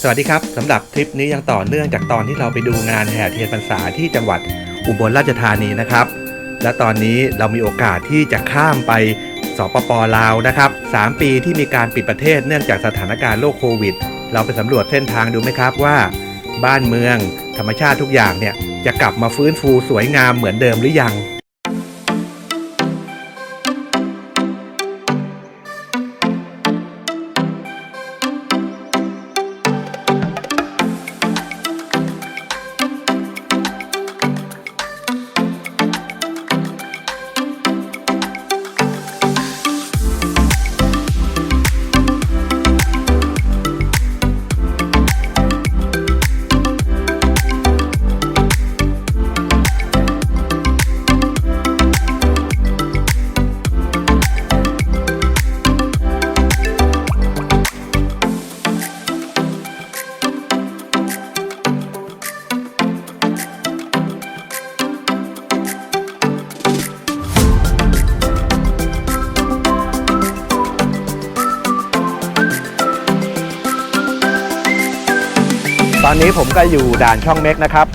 สวัสดีครับสำหรับคลิปนี้ยังต่อเนื่องจากตอนที่เราไปดูงานแห่เทียนพรรษาที่จังหวัดอุบลราชธานีนะครับ และตอนนี้เรามีโอกาสที่จะข้ามไปสปปลาวนะครับ 3 ปีที่มีการปิดประเทศเนื่องจากสถานการณ์โรคโควิด เราไปสำรวจเส้นทางดูไหมครับว่า บ้านเมืองธรรมชาติทุกอย่างเนี่ยจะกลับมาฟื้นฟูสวยงามเหมือนเดิมหรือยัง นนี้ผมก็อยู่ด่านช่องเม็กนะครับ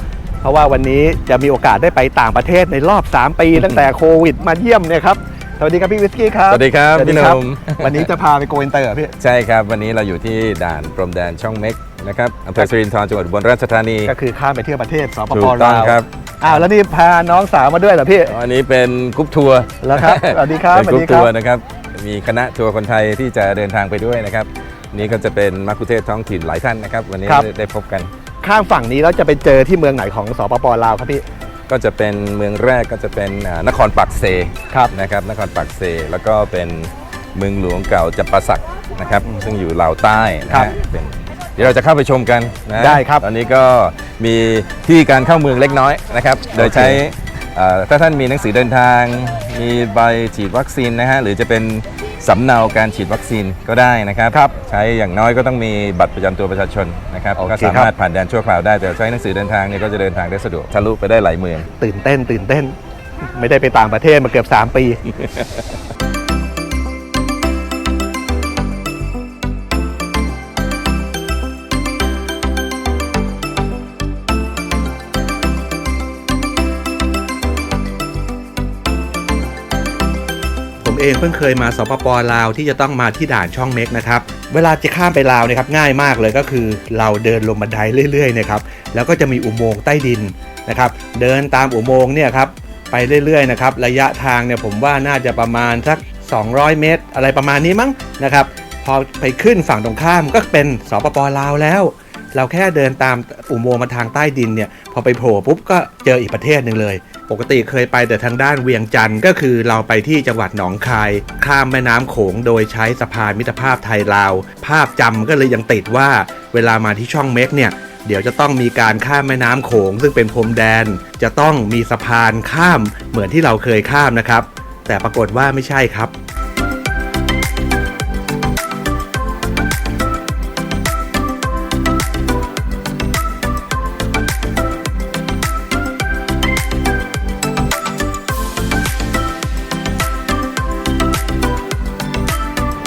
เพราะว่าวันนี้จะมีโอกาสได้ไปต่างประเทศในรอบ 3 ปี ตั้งแต่โควิดมาเยี่ยมเนี่ยครับสวัสดีครับพี่วิสกี้ครับ สวัสดีครับพี่หนุ่มวันนี้จะพาไปโกอินเตอร์เหรอพี่ ใช่ครับ วันนี้เราอยู่ที่ด่านพรมแดนช่องเม็กนะครับอำเภอสิรินธรจังหวัดอุบลราชธานี ก็คือข้ามไปเที่ยวประเทศสปถูปกต้องลาวครับอ้าวแล้วนี่พาน้องสาวมาด้วยเหรอพี่ อันนี้เป็นกรุ๊ปทัวร์แล้วครับ สวัสดีครับเป็นกรุ๊สวัปสดีครับทัวร์นะครับ มีคณะทัวร์คนไทยที่จะเดินทางไปด้วยนะครับ นี่ก็จะเป็นมักคุเทศก์ท้องถิ่นหลายท่านนะครับ วันนี้ครับได้ได้พบกัน ข้ามฝั่งนี้แล้วจะไปเจอที่เมืองไหนของสปปลาวครับพี่ ก็จะเป็นเมืองแรกก็จะเป็นอ่านครปักเซครับนะครับนครปักเซแล้วก็เป็นเมืองหลวงเก่าจัปาสักนะครับซึ่งอยู่ลาวใต้นะครัฮะบเป็นเดี๋ยวเราจะเข้าไปชมกันนะได้ครับตอนนี้ก็มีที่การเข้าเมืองเล็กน้อยนะครับ โดยใช้เอ่อ ถ้าท่านมีหนังสือเดินทาง มีใบฉีดวัคซีนนะฮะหรือจะเป็นสำเนาการฉีดวัคซีนก็ได้นะครับครับใช้อย่างน้อยก็ต้องมีบัตรประจำตัวประชาชนนะครับโอเคก็สามารถผ่านแดนชั่วคราวได้แต่ใช้หนังสือเดินทางเนี่ยก็จะเดินทางได้สะดวกทะลุไปได้หลายเมือง ตื่นเต้น ตื่นเต้น ไม่ได้ไปต่างประเทศมาเกือบ 3 ปี เองเพิ่งเคยมาสปปลาวที่จะต้องมาที่ด่านช่องเม็กนะครับ เวลาจะข้ามไปลาวเนะครับง่ายมากเลยก็คือเราเดินลงบันไดเรื่อยๆนะครับแล้วก็จะมีอุโมงค์ใต้ดินนะครับ เดินตามอุโมงค์เนี่ยครับไปเรื่อยๆนะครับระยะทางเนี่ยผมว่าน่าจะประมาณสัก 200 เมตร อะไรประมาณนี้มั้งนะครับพอไปขึ้นฝั่งตรงข้ามก็เป็นสปปลาวแล้วเราแค่เดินตามอุโมงค์มาทางใต้ดินเนี่ยพอไปโผล่ปุ๊บก็เจออีกประเทศหนึ่งเลย ปกติเคยไปแต่ทางด้านเวียงจันทร์ก็คือเราไปที่จังหวัดหนองคาย ข้ามแม่น้ำโขงโดยใช้สะพานมิตรภาพไทยลาว ภาพจำก็เลยยังติดว่าเวลามาที่ช่องเม็กเนี่ยเดี๋ยวจะต้องมีการข้ามแม่น้ำโขง ซึ่งเป็นพรมแดน จะต้องมีสะพานข้ามเหมือนที่เราเคยข้ามนะครับ แต่ปรากฏว่าไม่ใช่ครับ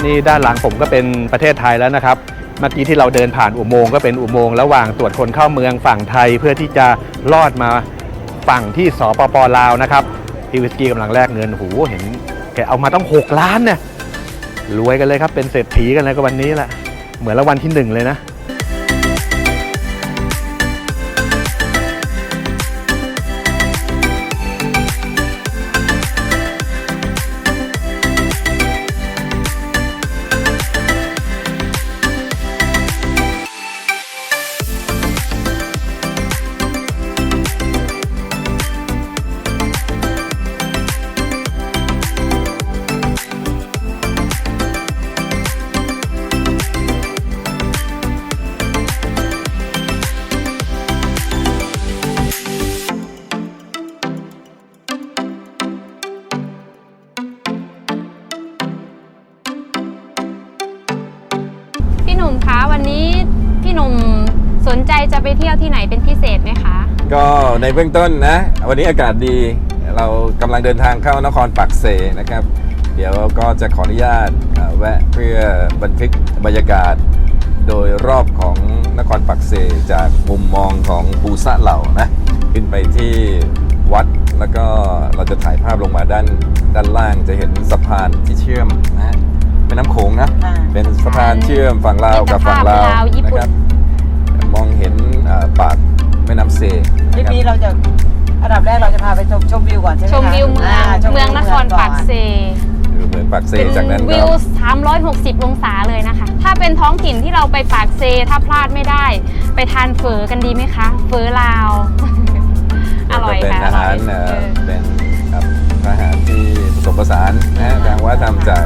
นี่ด้านหลังผมก็เป็นประเทศไทยแล้วนะครับ เมื่อกี้ที่เราเดินผ่านอุโมงค์ก็เป็นอุโมงค์ระหว่างตรวจคนเข้าเมืองฝั่งไทยเพื่อที่จะลอดมาฝั่งที่สปปลาวนะครับพี่วิสกี้กำลังแลกเงินหูเห็นแกเอามาต้อง 6 ล้านเนี่ยรวยกันเลยครับเป็นเศรษฐีกันเลยก็วันนี้แหละเหมือนละวันที่หนึ่งเลยนะ หนุ่มคะวันนี้พี่หนุ่มสนใจจะไปเที่ยวที่ไหนเป็นพิเศษไหมคะ ก็ในเบื้องต้นนะ วันนี้อากาศดีเรากำลังเดินทางเข้านครปักเซนะครับ เดี๋ยวก็จะขออนุญาตแวะเพื่อบันทึกบรรยากาศ โดยรอบของนครปักเซจากมุมมองของปูซะเหล่านะ ขึ้นไปที่วัดแล้วก็เราจะถ่ายภาพลงมาด้านด้านล่างจะเห็นสะพานที่เชื่อมนะ ม่น้ำโขงนะค่ะเป็นสะพานเชื่อมฝั่งลาวกับฝั่งลาวมิตรภาพลาวญี่นะปุ่นครับ มองเห็นอ่าปากแม่น้ำเซทริปนะครับ นี้เราจะอันดับแรกเราจะพาไปชมชมวิวก่อนใช่ไหมชมคะวิวเมืองาชเมืองนครก่ปากเซอยู่เมืองปากเซเป็นจากนั้นวิก็ว360 องศาเลยนะคะ ถ้าเป็นท้องถิ่นที่เราไปปากเซถ้าพลาดไม่ได้ ไปทานเฝอกันดีไหมคะเฝอลาว อร่อยเป็นค่ะอาหารอเอ่ร่ออยเป็นครับอาหารที่ผสมผสานนะฮะทางวัฒนธรรมจาก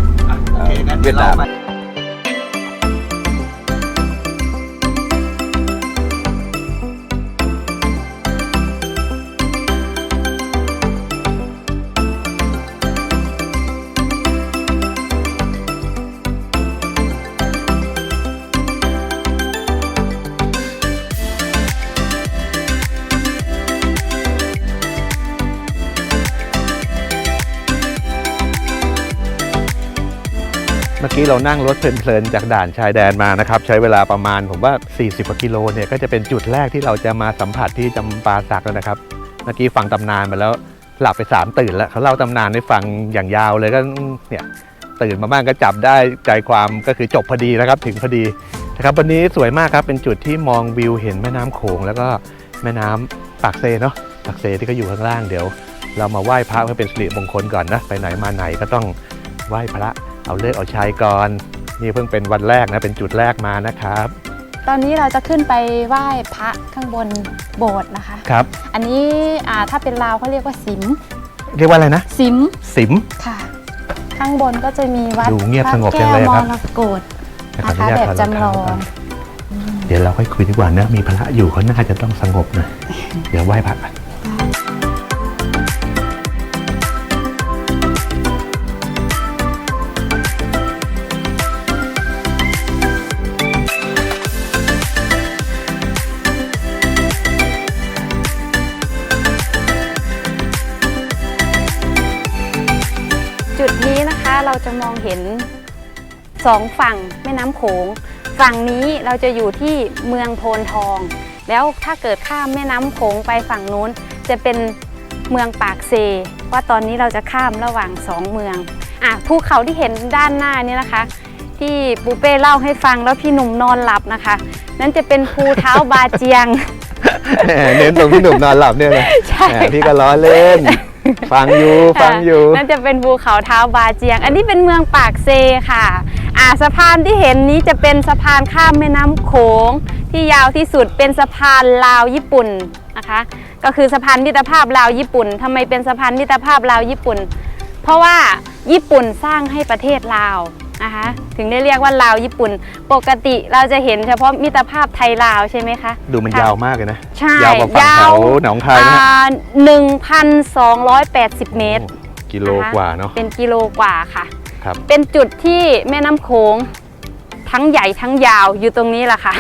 เวียดนาม กี้เรานั่งรถเพลินๆจากด่านชายแดนมานะครับ ใช้เวลาประมาณผมว่า 40กว่ากิโลเนี่ยก็จะเป็นจุดแรกที่เราจะมาสัมผัสที่จำปาสักแล้วนะครับ เมื่อกี้ฟังตำนานมาแล้วหลับไปสามตื่นแล้วเขาเล่าตำนานให้ฟังอย่างยาวเลยก็เนี่ยตื่นมาบ้างก็จับได้ใจความก็คือจบพอดีนะครับถึงพอดีนะครับวันนี้สวยมากครับเป็นจุดที่มองวิวเห็นแม่น้ำโขง แล้วก็แม่น้ำปากเซเนาะปากเซที่ก็อยู่ข้างล่างเดี๋ยว เรามาไหว้พระเพื่อเป็นสิริมงคลก่อนนะไปไหนมาไหนก็ต้องไหว้พระ เอาเลิกเอาชัยก่อน นี่เพิ่งเป็นวันแรกนะ เป็นจุดแรกมานะครับ ตอนนี้เราจะขึ้นไปไหว้พระข้างบนโบสถ์นะคะ ครับ อันนี้อ่าถ้าเป็นลาวเขาเรียกว่าสิม เรียกว่าอะไรนะ สิม สิม ค่ะ ข้างบนก็จะมีวัดดูเงียบพระสงบจัแก้งวเลยมครับรกตขอนะอนุคะญาตแบบถอดรองจำลเท้าองก่อนเดี๋ยวเราค่อยคุยดีกว่านะ มีพระอยู่เขาน่าจะต้องสงบหนะ เดี๋ยวไหว้พระ จะมองเห็นสองฝั่งแม่น้ำโขง ฝั่งนี้เราจะอยู่ที่เมืองโพนทอง แล้วถ้าเกิดข้ามแม่น้ำโขงไปฝั่งนู้น จะเป็นเมืองปากเซ ว่าตอนนี้เราจะข้ามระหว่างสองเมืองอะภูเขาที่เห็นด้านหน้านี่นะคะ ที่ปูเป้เล่าให้ฟังแล้วพี่หนุ่มนอนหลับนะคะ นั่นจะเป็นภูเท้าบาเจียงแหมเน้นตรงที่หนุ่มนอนหลับเนี่ยเลยใช่แหมพี่ก็ล้อเล่น ฟังอยู่ฟังอยู่นั่นจะเป็นภูเขาเท้าบาเจียง อันนี้เป็นเมืองปากเซค่ะอ่าสะพานที่เห็นนี้จะเป็นสะพานข้ามแม่น้ำโขงที่ยาวที่สุดเป็นสะพานลาวญี่ปุ่นนะคะ ก็คือสะพานมิตรภาพลาวญี่ปุ่นทำไมเป็นสะพานมิตรภาพลาวญี่ปุ่น เพราะว่าญี่ปุ่นสร้างให้ประเทศลาว นะคะ ถึงได้เรียกว่าลาวญี่ปุ่น ปกติเราจะเห็นเฉพาะมิตรภาพไทยลาวใช่ไหมคะ ดูมันค่ะยาวมากเลยนะ ใช่ยาวกว่าฝั่งแถยาววหนองคายนะฮะหนึ่งพันสองร้อยแปดสิบเมตร กิโลกว่าเนาะ เป็นกิโลกว่าค่ะ ครับ เป็นจุดที่แม่น้ำโขงทั้งใหญ่ทั้งยาวอยู่ตรงนี้แหละค่ะ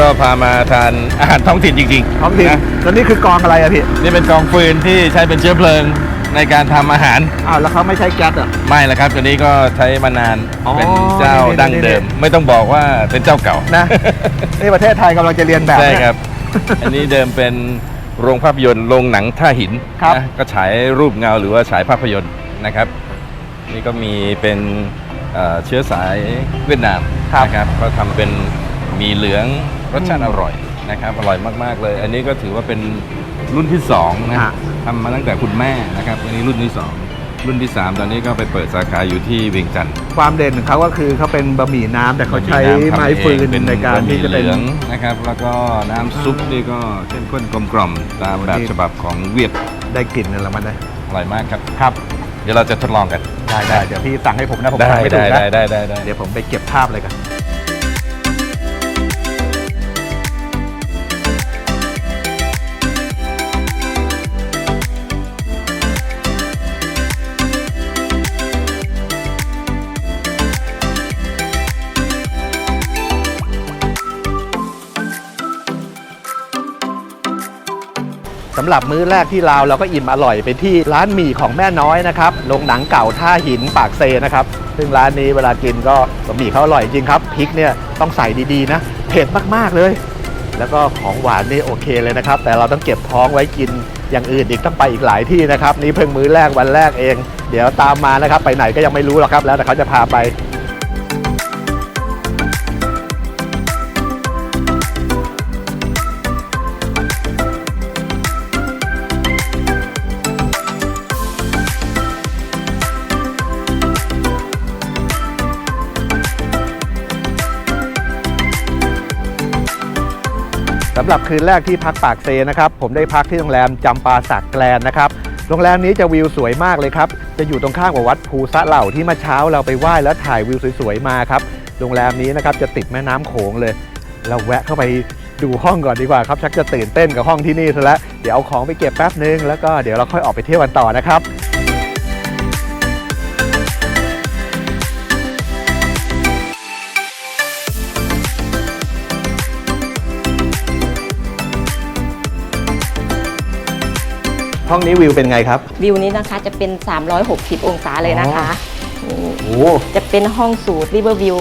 ก็พามาทานอาหารท้องถิ่นจริงๆท้องถิ่นนะแล้วนี่คือกองอะไรอะพี่นี่เป็นกองฟืนที่ใช้เป็นเชื้อเพลิงในการทำอาหาร อ้าวแล้วเขาไม่ใช้แก๊สอะ ไม่ละครับตัวนี้ก็ใช้มานานอ๋อเป็นเจ้านี่ๆๆ ดั้งเดิม ไม่ต้องบอกว่าเป็นเจ้าเก่านะ นี่ประเทศไทยกำลังจะเรียนแบบใช่เนี่ย ครับ อันนี้เดิมเป็นโรงภาพยนตร์โรงหนังท่าหินครับ นะก็ฉายรูปเงาหรือว่าฉายภาพยนตร์นะครับ นี่ก็มีเป็นเอ่อเชื้อสายเวียดนามนะครับก็ทำเป็นหมีเหลือง รสชาติอร่อยนะครับอร่อยมากๆเลย อันนี้ก็ถือว่าเป็นรุ่นที่สองนะฮะทำมาตั้งแต่คุณแม่นะครับอันนี้รุ่นที่สองรุ่นที่ 3 ตอนนี้ก็ไปเปิดสาขาอยู่ที่เวียงจันทร์ความเด่นของเขาก็คือเขาเป็นบะหมี่น้ำแต่เขาใช้น้ำทำไม้ฟืนเองในการที่จะเป็นบหมี่หลืองนะครับ แล้วก็น้ำซุปนี่ก็เข้มข้นกลมกล่อมตามแบบฉบับของเวียดได้กลิ่นอะไรมันนะอร่อยมากครับครับ เดี๋ยวเราจะทดลองกันได้ได้เดี๋ยวพี่สั่งให้ผมนะผมได้สั่งไม่ถูได้กนะได้ได้ได้ได้เดี๋ยวผมไปเก็บภาพเลยกัน สำหรับมื้อแรกที่ลาวเราก็อิ่มอร่อยไปที่ร้านหมี่ของแม่น้อยนะครับโรงหนังเก่าท่าหินปากเซนะครับ ซึ่งร้านนี้เวลากินก็หมี่เขาอร่อยจริงครับพริกเนี่ยต้องใส่ดีๆนะเผ็ดมากๆเลย แล้วก็ของหวานนี่โอเคเลยนะครับ แต่เราต้องเก็บท้องไว้กินอย่างอื่นอีกต้องไปอีกหลายที่นะครับ นี่เพิ่งมื้อแรกวันแรกเอง เดี๋ยวตามมานะครับ ไปไหนก็ยังไม่รู้หรอกครับ แล้วแต่เขาจะพาไป หรับคืนแรกที่พักปากเซนะครับผมได้พักที่โรงแรมจำปาสักแกลนนะครับโรงแรมนี้จะวิวสวยมากเลยครับ จะอยู่ตรงข้ามกับวัดภูสะเหล่าที่เมื่อเช้าเราไปไหว้แล้วถ่ายวิวสวยๆมาครับโรงแรมนี้นะครับจะติดแม่น้ำโขงเลย เราแวะเข้าไปดูห้องก่อนดีกว่าครับชักจะตื่นเต้นกับห้องที่นี่ซะแล้วเดี๋ยวเอาของไปเก็บแป๊บนึงแล้วก็เดี๋ยวเราค่อยออกไปเที่ยวกันต่อนะครับ ห้องนี้วิวเป็นไงครับวิวนี้นะคะจะเป็น 360 องศาเลยนะคะนี่โอ้จะเป็นห้องสูตรริเวอร์วิว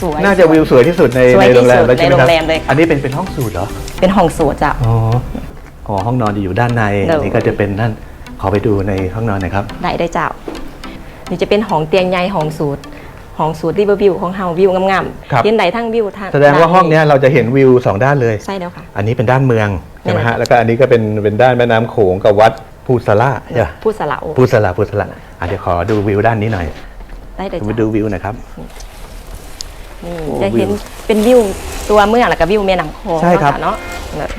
สวยๆ น่าจะวิวสวยที่สุดในสวยในที่โรงแรมสุดแล้วใช่ไหมในครับโรงแรมเลยค่ะ อันนี้เป็นเป็นห้องสูตรเหรอ เป็นห้องสูตรจ้ะ อ๋อ อ๋อ ห้องนอนจะอยู่ด้านใน เดี๋ยว อันนี้ก็จะเป็นนั่น ขอไปดูในห้องนอนหน่อยครับ ได้ได้เจ้า นี่จะเป็นห้องเตียงใหญ่ห้องสูตรห้องสูตรริเวอร์วิวของเฮาวิวงามครับ ๆเห็นไหนทั้งวิวทางแสดงว่าห้องเนี้ยเราจะเห็นวิวสองด้านเลย ใช่แล้วค่ะ อันนี้เป็นด้านเมือง ใช่ไหมใช่ฮะแล้วก็อันนี้ก็เป็นเป็นด้านแม่น้ำโขงกับวัดภูสละใช่ปะผู้สลาวภูสละภูสละอะเดี๋ยวขอดูวิวด้านนี้หน่อย ได้เลยไปจ้ะดูวิวหน่อยครับนี่โอ้จะเห็นวิวเป็นวิวตัวเมืองแล้วก็วิวแม่น้ำโขงใช่ครับเนาะเนาะ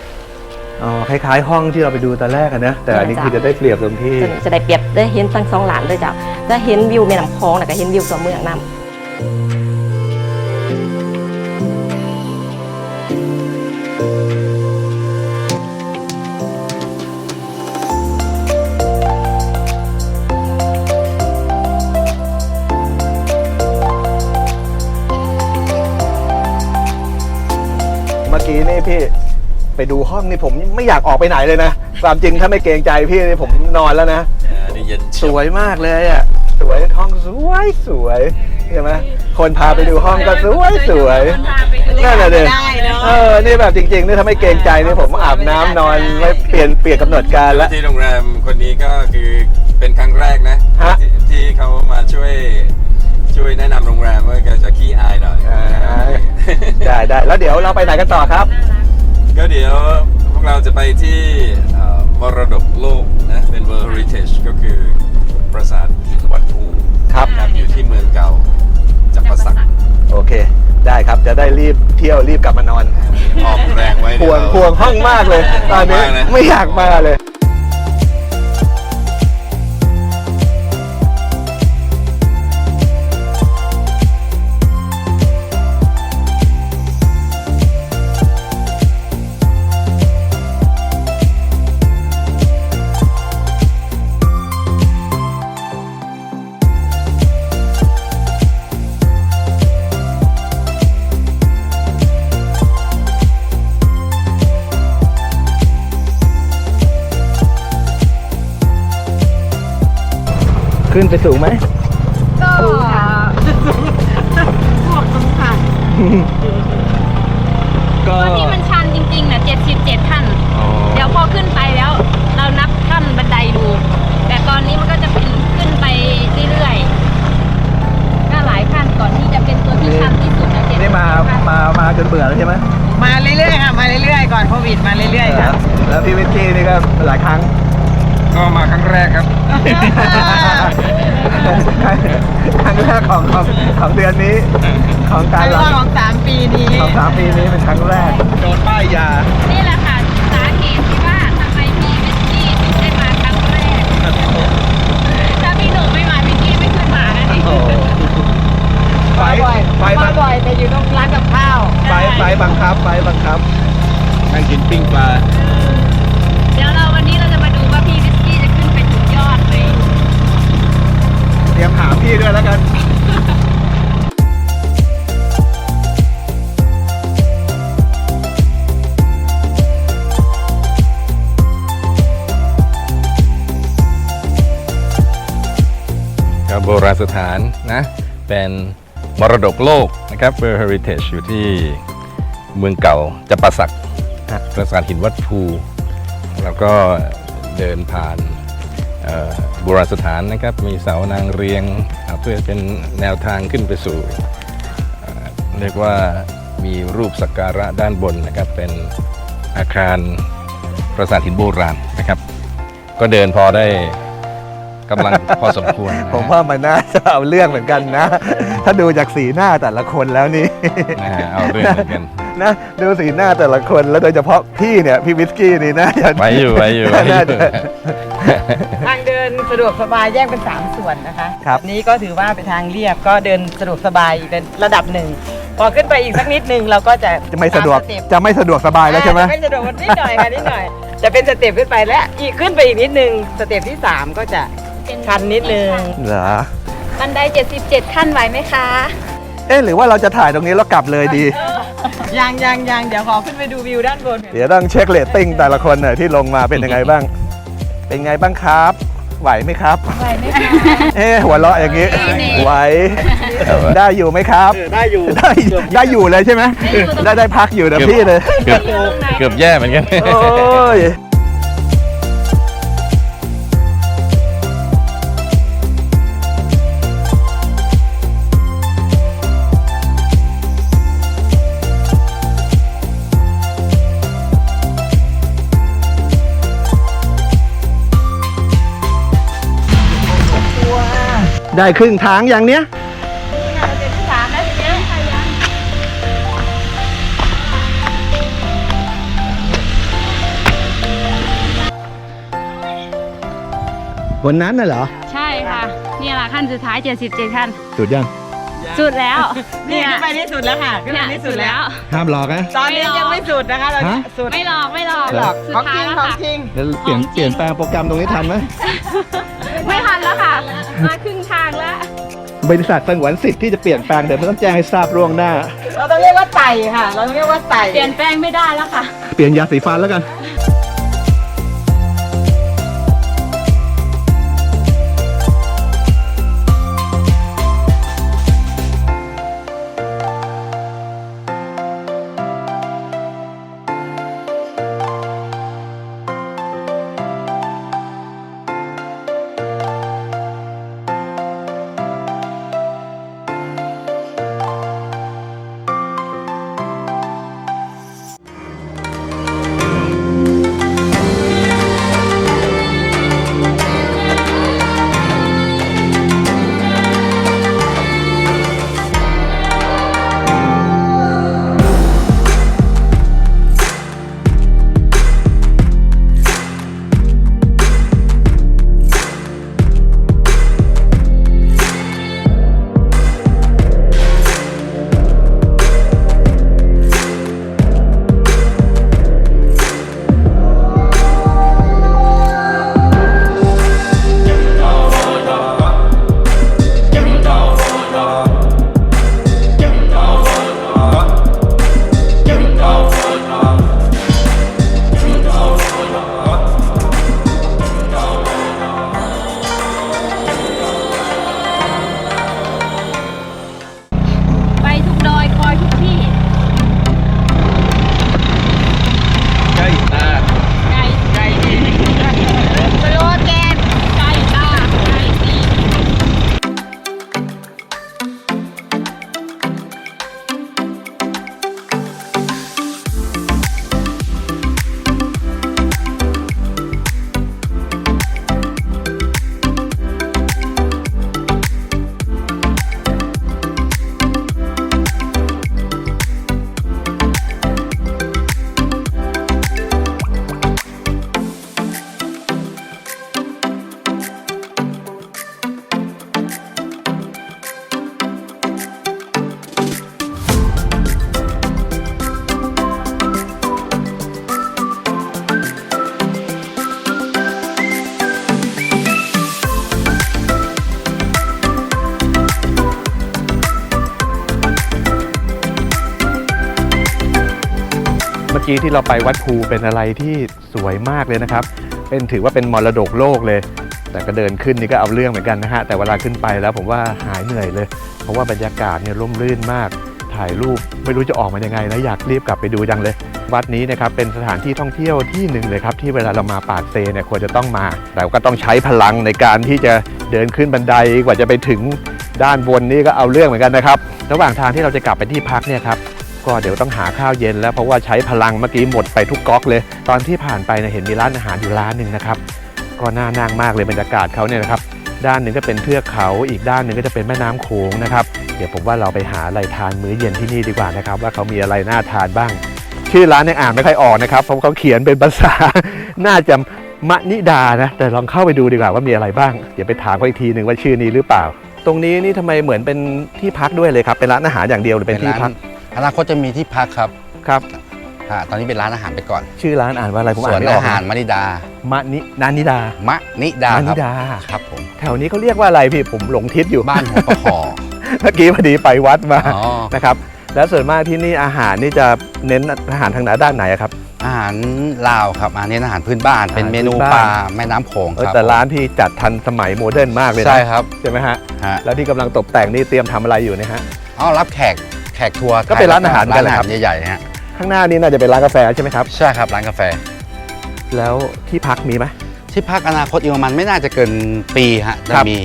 อ๋อคล้ายๆ ห้องที่เราไปดูตอนแรกอะนะแต่อันนี้ใช่คือจ้ะจะได้เปรียบตรงที่จะจะได้เปรียบได้เห็นทั้งสองหลานเลยจ้ะจะเห็นวิวแม่น้ำโขงแล้วก็เห็นวิวตัวเมืองนํเกี้นี่พี่ไปดูห้องนี่ผมไม่อยากออกไปไหนเลยนะความจริงถ้าไม่เกรงใจพี่นี่ผมนอนแล้วนะนี่เย็นสวยมากเลยอะ สวยห้องสวยสวยใช่ไหมคนพาไปดูห้องก็สวยสวยนั่นแหละเด็เออนี่แบบจริงๆนี่ถ้าไม่เกรงใจนี่ผมอาบน้ำนอนไม่เปลี่ยนเปลี่ยนกำหนดการแล้วที่โรงแรมคนนี้ก็คือเป็นครั้งแรกนะฮะ ที่ที่เขามาช่วย ช่วยแนะนำโรงแรมว่าก็จะขี้อายหน่อย อ่าได้ได้แล้วเดี๋ยวเราไปไหนกันต่อครับ ก็เดี๋ยวพวกเราจะไปที่เอ่อมรดกโลกนะเป็น World Heritage ก็คือปราสาทหินวัดภูครับ ครับอยู่ที่เมืองเก่าจับประสักโอเค ได้ครับจะได้รีบเที่ยวรีบกลับมานอนออกแรงไว้พวงพวงห้องมากเลย ตอนนี้ไม่อยากมาเลย ขึ้นไปสูงไหม ก็ตอนที่มันชันจริงๆนะ77ขั้น เดี๋ยวพอขึ้นไปแล้ว เรานับขั้นบันไดดู แต่ตอนนี้มันก็จะเป็นขึ้นไปเรื่อยๆ ก็หลายขั้นก่อนที่จะเป็นตัวที่ชันที่สุดนะเจ็ดนี่มาขั้นมามาจนเบื่อแล้วใช่ไหมมาเรื่อยๆค่ะมาเรื่อยๆก่อนโควิดมาเรื่อยๆค่ะแล้วพี่วิกกี้นี่ก็หลายครั้ง ก็มาครั้งแรกครับของของของเดือนนี้ ของการเป็นรัว่านของสามปีนี้ ของสามปีนี้เป็นครั้งแรก โดนป้ายยา นี่แหละค่ะสาเหตุที่ว่าทำไมพี่วิสกี้ถึงได้มาครั้งแรก ถ้าพี่หนุ่มไม่มาพี่กี้ไม่ขึ้นมานะนี่ไฟมาบ่อยไฟมาบังบ่อยแต่อยู่ตรงร้านกับข้าวไฟไฟบังคับ ไฟบังคับนั่งกินปิ้งปลา เดี๋ยวเราวันนี้เราจะมาดูว่าพี่วิสกี้จะขึ้นไปถึงยอดไหม เต รียมหาพี่ด้วยแล้วกันครับโบราณสถานนะ เป็นมรดกโลกนะครับ World Heritage อยู่ที่เมืองเก่าจัปาสักฮะปราสาทหินวัดภู แล้วก็เดินผ่าน โบราณสถานนะครับ มีเสานางเรียงอ่าเพื่อเป็นแนวทางขึ้นไปสู่เอ่อเรียกว่ามีรูปสักการะด้านบนนะครับ เป็นอาคารปราสาทหินโบราณนะครับ ก็เดินพอได้กำลังพอสมควรนะฮะผมว่ามันน่าจะเอาเรื่องเหมือนกันนะ ถ้าดูจากสีหน้าแต่ละคนแล้วนี่นะฮะเอาเรื่องเหมือนกัน นะดูสีหน้าแต่ละคนแล้วโดยเฉพาะพี่เนี่ยพี่วิสกี้นี่นะจะไว้อยู่ไว้อยู่ไว้อน่ายู่จะ ทางเดินสะดวกสบายแยกเป็น 3 ส่วนนะคะครับ อันนี้ก็ถือว่าเป็นทางเรียบก็เดินสะดวกสบายเป็นระดับหนึ่ง พอขึ้นไปอีกสักนิดนึงเราก็จะจะไม่สะดวกตาเต็ปจะไม่สะดวกสบายแล้วใช่ไหม อ่าจะไม่สะดวกนิดหน่อยค่ะนิดหน่อย จะเป็นสเต็ปขึ้นไปและอีกขึ้นไปอีกนิดนึงสเต็ปที่ 3 ก็จะชันนิดนึง เหรอบันได 77 ขั้นไหวไหมคะ เอ๊ะหรือว่าเราจะถ่ายตรงนี้แล้วกลับเลยดี ยังยังยังเดี๋ยวขอขึ้นไปดูวิวด้านบนเดี๋ยวต้องเช็คเรตติ้งแต่ละคนน่ะที่ลงมาเป็นยังไงบ้าง เป็นไงบ้างครับ ไหวไหมครับ ไหวไหมคะเอ๊ะหัวเราะอย่างนี้นี่ไหว ได้อยู่ไหมครับ ได้อยู่ ได้ได้อยู่เลยใช่ไหมได้ได้พักอยู่นะพี่เลย เกือบเกือบแย่เหมือนกัน โอ้ย ได้ครึ่งทางอย่างเนี้ยบนนั้นน่ะเหรอ ใช่ค่ะ นี่แหละขั้นสุดท้าย 77ขั้นสุดยัง สุดแล้วนี่ขึ้นไปที่สุดแล้วค่ะขึ้นไปเนี่ยที่สุดแล้ว ห้ามหลอกนะ ตอนนี้ยังไม่สุดนะคะ เราฮะ สุดไม่หลอกไม่หลอกหรอกสุดของจท้าริยงแล้วของค่ะจริงแล้วเปลี่ยนเปลี่ยนแปลงโปรแกรมตรงนี้ทันไหมไม่ทันแล้วค่ะ มาครึ่งทางแล้ว บริษัทสงวนสิทธิ์ที่จะเปลี่ยนแปลงเดี๋ยวมันต้องแจ้งให้ทราบล่วงหน้า เราต้องเรียกว่าไต่ค่ะ เราต้องเรียกว่าไต่เปลี่ยนแปลงไม่ได้แล้วค่ะ เปลี่ยนยาสีฟันแล้วกันน มื่อกี้ที่เราไปวัดภูเป็นอะไรที่สวยมากเลยนะครับ เป็นถือว่าเป็นมรดกโลกเลย แต่ก็เดินขึ้นนี่ก็เอาเรื่องเหมือนกันนะฮะ แต่เวลาขึ้นไปแล้วผมว่าหายเหนื่อยเลย เพราะว่าบรรยากาศเนี่ยร่มรื่นมาก ถ่ายรูปไม่รู้จะออกมายังไงนะอยากรีบกลับไปดูจังเลย วัดนี้นะครับเป็นสถานที่ท่องเที่ยวที่หนึ่งเลยครับที่เวลาเรามาปากเซเนี่ยควรจะต้องมา แต่ก็ต้องใช้พลังในการที่จะเดินขึ้นบันไดกว่าจะไปถึงด้านบนนี่ก็เอาเรื่องเหมือนกันนะครับ ระหว่างทางที่เราจะกลับไปที่พักเนี่ยครับ ก็เดี๋ยวต้องหาข้าวเย็นแล้วเพราะว่าใช้พลังเมื่อกี้หมดไปทุกก๊อกเลย ตอนที่ผ่านไปเนี่ยเห็นมีร้านอาหารอยู่ร้านหนึ่งนะครับ ก็น่านั่งมากเลยบรรยากาศเขาเนี่ยนะครับ ด้านหนึ่งก็เป็นเทือกเขา อีกด้านหนึ่งก็จะเป็นแม่น้ำโขงนะครับ เดี๋ยวผมว่าเราไปหาอะไรทานมื้อเย็นที่นี่ดีกว่านะครับ ว่าเขามีอะไรน่าทานบ้าง ชื่อร้านยังอ่านไม่ค่อยออกนะครับเพราะเขาเขียนเป็นภาษา น่าจะมะนิดานะ แต่ลองเข้าไปดูดีกว่าว่ามีอะไรบ้าง เดี๋ยวไปถามเขาอีกทีหนึ่งว่าชื่อนี้หรือเปล่า ตรงนี้นี่ทำไมเหมือนเป็นที่พักด้วยเลยครับ เป็นร้านอาหารอย่างเดียวหรือเป็นที่พัก อนาคตจะมีที่พักครับครับอ่าตอนนี้เป็นร้านอาหารไปก่อนชื่อร้านอ่านว่าอะไรผมสอ่าวนนไม่ออกอาหารมณิดา มะนินานิดามะนิดานาคนิรับดา ครับผม แถวนี้เขาเรียกว่าอะไรพี่ผมหลงทิศอยู่ บ้านหัวประคอเมื่อกี้พอดีไปวัดมาอ๋อนะครับ แล้วส่วนมากที่นี่อาหารนี่จะเน้นอาหารทางไหนด้านไหนอะครับ อาหารลาวครับอันนี้อาหารพื้นบ้าน เป็นเมนูพื้นปบ้าน ลาแม่น้ำโขงเออครับแต่ร้านพี่จัดทันสมัยโมเดิร์นมากเลยนะใช่ครับใช่ไหมฮะฮะแล้วที่กำลังตกแต่งนี่เตรียมทำอะไรอยู่เนะฮะอ๋อรับแขกแขกทัวร์ก็เป็นร้านอาหารเหมือนกันเหรอร้านอาครัหาบรใหญ่ๆฮะข้างหน้านี่น่าจะเป็นร้านกาแฟใช่ไหมครับ ใช่ครับร้านกาแฟ แล้วที่พักมีไหมที่พักอนาคตอีกประมาณไม่น่าจะเกินปีฮะจะครับมี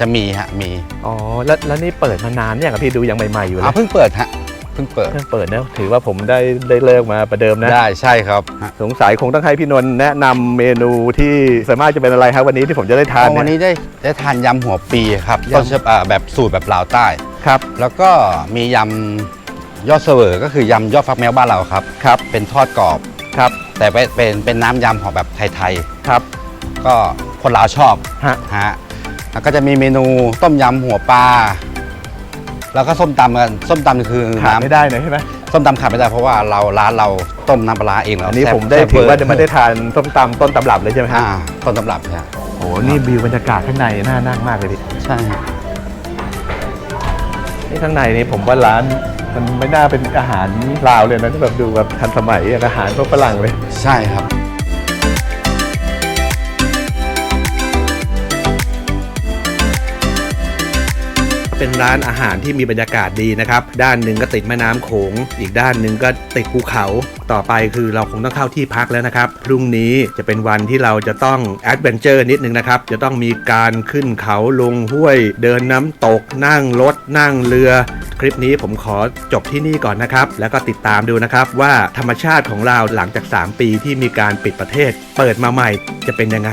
จะมีฮะมีอ๋อแล้วแล้วนี่เปิดมานานเนี่ยครับพี่ดูยังใหม่ๆอยู่เลอ๋อยเพิ่งเปิดฮะเพิ่งเปิดเพิ่งเปิดนะถือว่าผมได้ได้เลิกมาประเดิมนะได้ใช่ครับฮะสงสัยคงต้องให้พี่นนท์แนะนำเมนูที่สามารถจะเป็นอะไรครับวันนี้ที่ผมจะได้ทานวันเนี่ยนี้ได้ได้ทานยำหัวปีครับยำต้นฉบับอ่าแบบสูตรแบบลาวใต้ ครับ แล้วก็มียำยอดเสวยก็คือยำยอดฟักแมวบ้านเราครับครับ เป็นทอดกรอบครับ แต่เป็นเป็นเป็นน้ำยำของแบบไทยครับๆก็คนลาวชอบฮะฮะแล้วก็จะมีเมนูต้มยำหัวปลาแล้วก็ส้มตำกันส้มตำคือขาดน้ำไม่ได้เลยใช่ไหมส้มตำขาดไม่ได้เพราะว่าเราร้านเราต้มน้ำปลาร้าเองแล้วอันนี้แซ่บผมได้แซ่บถือว่าเวร์ไม่ได้ทานส้มตำต้นตำรับเลยใช่ไหมฮะอ่าต้นตำรับฮะโอ้นี่วิวบรรยากาศข้างในน่านั่งมากเลยพี่ ใช่ฮะ นี่ข้างในนี่ผมว่าร้านมันไม่น่าเป็นอาหารลาวเลยนะที่แบบดูแบบทันสมัยอย่างอาหารพวกฝรั่งเลย ใช่ครับ เป็นร้านอาหารที่มีบรรยากาศดีนะครับ ด้านหนึ่งก็ติดแม่น้ำโขง อีกด้านหนึ่งก็ติดภูเขาต่อไปคือเราคงต้องเข้าที่พักแล้วนะครับ พรุ่งนี้จะเป็นวันที่เราจะต้องแอดเวนเจอร์นิดนึงนะครับ จะต้องมีการขึ้นเขาลงห้วย เดินน้ำตก นั่งรถ นั่งเรือ คลิปนี้ผมขอจบที่นี่ก่อนนะครับ แล้วก็ติดตามดูนะครับว่าธรรมชาติของเราหลังจาก 3 ปีที่มีการปิดประเทศ เปิดมาใหม่จะเป็นยังไง